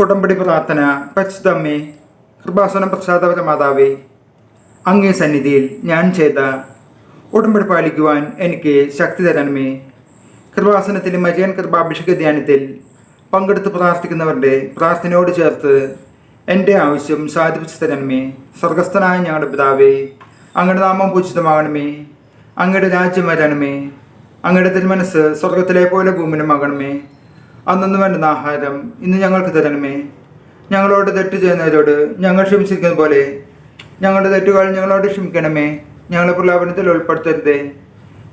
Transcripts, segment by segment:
ഉടമ്പടി പ്രാർത്ഥന പരിശുദ്ധമ്മേ കൃപാസനം പ്രസാദവര മാതാവേ അങ്ങേ സന്നിധിയിൽ ഞാൻ ചെയ്ത ഉടമ്പടി പാലിക്കുവാൻ എനിക്ക് ശക്തി തരണമേ. കൃപാസനത്തിൽ മരിയൻ കൃപാഭിഷേക ധ്യാനത്തിൽ പങ്കെടുത്ത് പ്രാർത്ഥിക്കുന്നവരുടെ പ്രാർത്ഥനയോട് ചേർത്ത് എന്റെ ആവശ്യം സാധിപ്പിച്ചു തരണമേ. സ്വർഗസ്ഥനായ ഞങ്ങളുടെ പിതാവേ അങ്ങയുടെ നാമം പൂജിതമാകണമേ. അങ്ങയുടെ രാജ്യം വരണമേ. അങ്ങയുടെ തിരുമനസ് സ്വർഗത്തിലെ പോലെ ഭൂമിനുമാകണമേ അന്നു വേണ്ടുന്ന ആഹാരം ഇന്ന് ഞങ്ങൾക്ക് തരണമേ. ഞങ്ങളോട് തെറ്റ് ചെയ്യുന്നവരോട് ഞങ്ങൾ ക്ഷമിച്ചിരിക്കുന്ന പോലെ ഞങ്ങളുടെ തെറ്റുകൾ ഞങ്ങളോട് ക്ഷമിക്കണമേ. ഞങ്ങളെ പ്രലാപനത്തിൽ ഉൾപ്പെടുത്തരുതേ.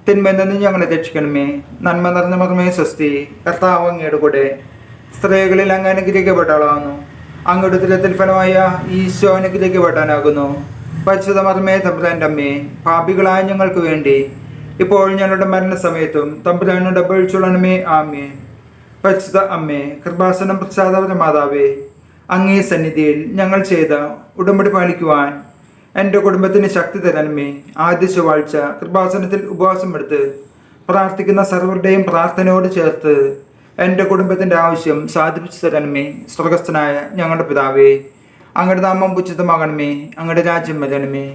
തിന്മെന്തെന്ന് ഞങ്ങളെ രക്ഷിക്കണമേ. നന്മ നിറഞ്ഞ മർമ്മേ സ്വസ്തി. കർത്താവ് അങ്ങയുടെ കൂടെ സ്ത്രീകളിൽ അങ്ങ് അനുഗ്രഹിക്കപ്പെട്ടവളാകുന്നു അങ്ങയുടെ തിരത്തിൽ ഫലമായ ഈശോ അനുഗ്രഹിക്കപ്പെട്ടാനാകുന്നു പരിശുദ്ധ മർമ്മേ തമ്പുരാന്റെ അമ്മേ പാപികളായ ഞങ്ങൾക്ക് വേണ്ടി ഇപ്പോൾ ഞങ്ങളുടെ മരണസമയത്തും തമ്പുരാനോട് ബഴിച്ചുള്ളണമേ ആമേ പരിശുദ്ധ അമ്മേ കൃപാസനം പ്രസാദപര മാതാവേ അങ്ങേ സന്നിധിയിൽ ഞങ്ങൾ ചെയ്ത ഉടമ്പടി പാലിക്കുവാൻ എന്റെ കുടുംബത്തിന് ശക്തി തരണമേ. ആദ്യ ചൊവ്വാഴ്ച കൃപാസനത്തിൽ ഉപവാസം എടുത്ത് പ്രാർത്ഥിക്കുന്ന സർവരുടെയും പ്രാർത്ഥനയോട് ചേർത്ത് എന്റെ കുടുംബത്തിന്റെ ആവശ്യം സാധിപ്പിച്ചു തരണമേ. സ്വർഗസ്ഥനായ ഞങ്ങളുടെ പിതാവേ അങ്ങയുടെ നാമം ഉചിതമാകണമേ. അങ്ങയുടെ രാജ്യം വരണമേ.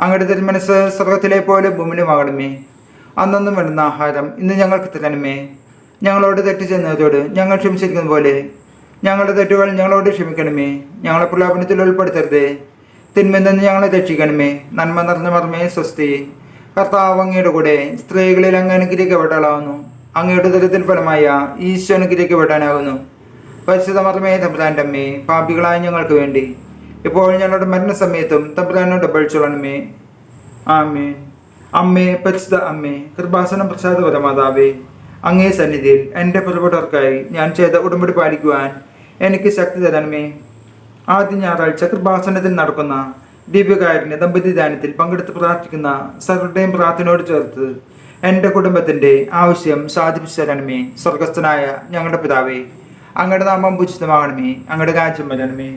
അങ്ങയുടെ തിരുമനസ് സ്വർഗത്തിലെ പോലെ ഭൂമിനുമാകണമേ അന്നൊന്നും വരുന്ന ആഹാരം ഇന്ന് ഞങ്ങൾക്ക് തരണമേ. ഞങ്ങളോട് തെറ്റ് ചെന്നതോട് ഞങ്ങൾ ക്ഷമിച്ചിരിക്കുന്ന പോലെ. ഞങ്ങളുടെ തെറ്റുകൾ ഞങ്ങളോട് ക്ഷമിക്കണമേ. ഞങ്ങളെ പ്രലോഭനത്തിൽ ഉൾപ്പെടുത്തരുതേ. തിന്മ നിന്ന് ഞങ്ങളെ രക്ഷിക്കണമേ. നന്മ നിറഞ്ഞ മർമ്മേ സ്വസ്തി. കർത്താവ് അങ്ങയുടെ കൂടെ സ്ത്രീകളിൽ അങ്ങ് അനുഗ്രഹിക്കപ്പെട്ടാളാവുന്നു അങ്ങയുടെ ദുരിതത്തിൽ ഫലമായ ഈശോ അനുഗ്രഹിക്കപ്പെടാനാകുന്നു പരിശുദ്ധ മർമ്മേ തമ്പുരാന്റെ അമ്മേ പാപികളായ ഞങ്ങൾക്ക് വേണ്ടി. ഇപ്പോൾ ഞങ്ങളുടെ മരണസമയത്തും തമ്പുരാനോട് പഴിച്ചോളണമേ ആമേ അമ്മേ പരിശുദ്ധ അമ്മേ കൃപാസനം പ്രസാദപര മാതാവേ അങ്ങേ സന്നിധിയിൽ എന്റെ പുറപ്പെട്ടവർക്കായി ഞാൻ ചെയ്ത ഉടമ്പടി പാലിക്കുവാൻ എനിക്ക് ശക്തി തരണമേ. ആദ്യ ഞായറാഴ്ച കൃപാസനത്തിൽ നടക്കുന്ന ദിവ്യകാരന്റെ ദമ്പതി ധ്യാനത്തിൽ പങ്കെടുത്ത് പ്രാർത്ഥിക്കുന്ന സർവരുടെയും പ്രാർത്ഥനയോട് ചേർത്ത് എന്റെ കുടുംബത്തിന്റെ ആവശ്യം സാധിപ്പിച്ചു തരണമേ. സ്വർഗസ്ഥനായ ഞങ്ങളുടെ പിതാവേ അങ്ങയുടെ നാമം ഉചിതമാകണമേ അങ്ങയുടെ രാജ്യം വരണമേ.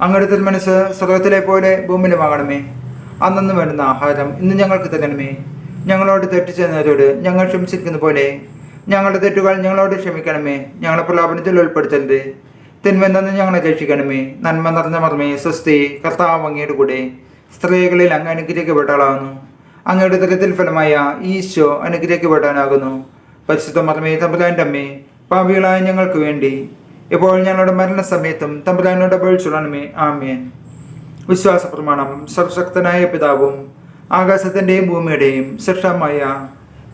അങ്ങയുടെ തിരുമനസ് സ്വർഗത്തിലെ പോലെ ഭൂമിയിലുമാകണമേ. അന്നു വേണ്ടുന്ന ആഹാരം ഇന്ന് ഞങ്ങൾക്ക് തരണമേ. ഞങ്ങളോട് തെറ്റ് ചെയ്യുന്നവരോട് ഞങ്ങൾ ക്ഷമിച്ചിരിക്കുന്ന പോലെ ഞങ്ങളുടെ തെറ്റുകൾ ഞങ്ങളോട് ക്ഷമിക്കണമേ. ഞങ്ങളെ പ്രലാപനത്തിൽ ഉൾപ്പെടുത്തരുത്. തിന്മയിൽ ഞങ്ങളെ രക്ഷിക്കണമേ. നന്മ നിറഞ്ഞ മർമ്മേ സ്വസ്തി കർത്താവ് അങ്ങയുടെ കൂടെ സ്ത്രീകളിൽ അങ്ങ് അനുഗ്രഹിക്കപ്പെട്ടാളാകുന്നു. അങ്ങയുടെ തരത്തിൽ ഫലമായ ഈശോ അനുഗ്രഹിക്കപ്പെടാനാകുന്നു. പരിശുദ്ധ മർമ്മേ തമ്പുരാന്റെ അമ്മേ പാപികളായ ഞങ്ങൾക്ക് വേണ്ടി ഇപ്പോൾ ഞങ്ങളുടെ മരണസമയത്തും തമ്പുരാനോട് അപേക്ഷിച്ചുള്ളണമേ ആമേൻ. വിശ്വാസ പ്രമാണം സർവശക്തനായ പിതാവും ആകാശത്തിന്റെയും ഭൂമിയുടെയും ശിക്ഷമായ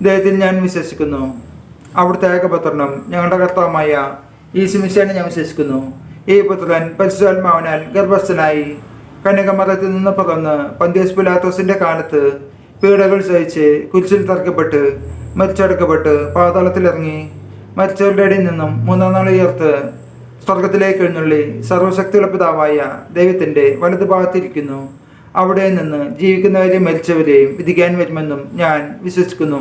ദൈവത്തിൽ ഞാൻ വിശ്വസിക്കുന്നു. അവിടുത്തെ ഏകപുത്രനും ഞങ്ങളുടെ കർത്താവുമായ ഈ സുമിശേനെ ഞാൻ വിശ്വസിക്കുന്നു. ഈ പുത്രൻ പരിശുദ്ധാത്മാവിനാൽ ഗർഭസ്ഥനായി കന്യകമതത്തിൽ നിന്ന് പിറന്ന് പന്തിയസ് പിലാത്തോസിന്റെ കാലത്ത് പീഡകൾ സഹിച്ച് കുരിശിൽ തറക്കപ്പെട്ട് മരിച്ചടക്കപ്പെട്ട് പാതാളത്തിലിറങ്ങി മരിച്ചവരുടെ ഇടയിൽ നിന്നും മൂന്നാം നാൾ ഉയർത്ത് സ്വർഗത്തിലേക്ക് എഴുന്നള്ളി സർവശക്തിയുള്ള പിതാവായ ദൈവത്തിന്റെ വലതുഭാഗത്തിരിക്കുന്നു അവിടെ നിന്ന് ജീവിക്കുന്നവരെയും മരിച്ചവരെയും വിധിക്കാൻ വരുമെന്നും ഞാൻ വിശ്വസിക്കുന്നു.